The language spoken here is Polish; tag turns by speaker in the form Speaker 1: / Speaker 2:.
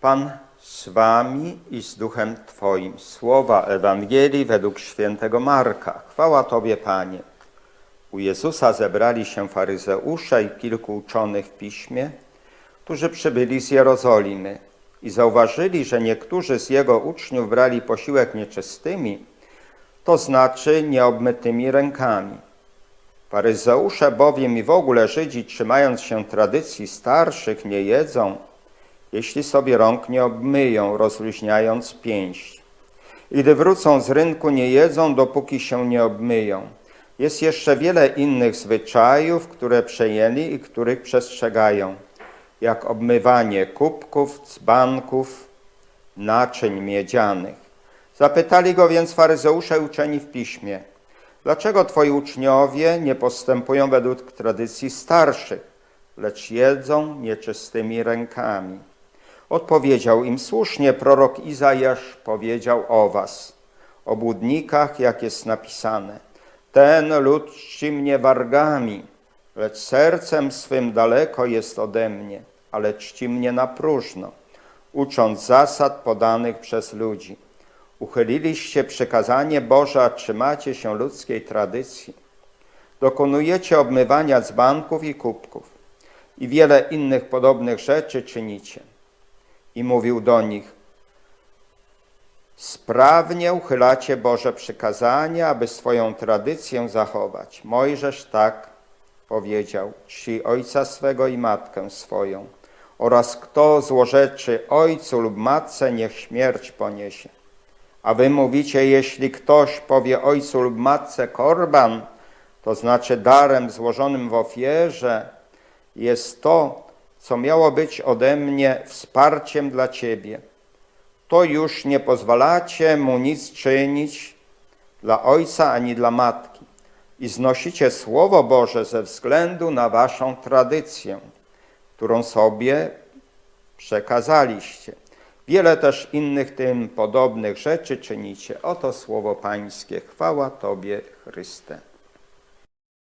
Speaker 1: Pan z wami i z duchem Twoim. Słowa Ewangelii według świętego Marka. Chwała Tobie, Panie. U Jezusa zebrali się faryzeusze i kilku uczonych w piśmie, którzy przybyli z Jerozolimy i zauważyli, że niektórzy z Jego uczniów brali posiłek nieczystymi, to znaczy nieobmytymi rękami. Faryzeusze bowiem i w ogóle Żydzi, trzymając się tradycji starszych, nie jedzą, jeśli sobie rąk nie obmyją, rozluźniając pięść. I gdy wrócą z rynku, nie jedzą, dopóki się nie obmyją. Jest jeszcze wiele innych zwyczajów, które przejęli i których przestrzegają, jak obmywanie kubków, dzbanków, naczyń miedzianych. Zapytali go więc faryzeusze uczeni w piśmie, dlaczego twoi uczniowie nie postępują według tradycji starszych, lecz jedzą nieczystymi rękami? Odpowiedział im słusznie prorok Izajasz powiedział o was, o budnikach, jak jest napisane. Ten lud czci mnie wargami, lecz sercem swym daleko jest ode mnie, ale czci mnie na próżno, ucząc zasad podanych przez ludzi. Uchyliliście przykazanie Boże, a trzymacie się ludzkiej tradycji. Dokonujecie obmywania dzbanków i kubków i wiele innych podobnych rzeczy czynicie. I mówił do nich, sprawnie uchylacie Boże przykazania, aby swoją tradycję zachować. Mojżesz tak powiedział, czci ojca swego i matkę swoją oraz kto złorzeczy ojcu lub matce, niech śmierć poniesie. A wy mówicie, jeśli ktoś powie ojcu lub matce korban, to znaczy darem złożonym w ofierze, jest to, co miało być ode mnie wsparciem dla ciebie. To już nie pozwalacie mu nic czynić dla ojca ani dla matki i znosicie Słowo Boże ze względu na waszą tradycję, którą sobie przekazaliście. Wiele też innych tym podobnych rzeczy czynicie. Oto słowo Pańskie. Chwała Tobie, Chryste.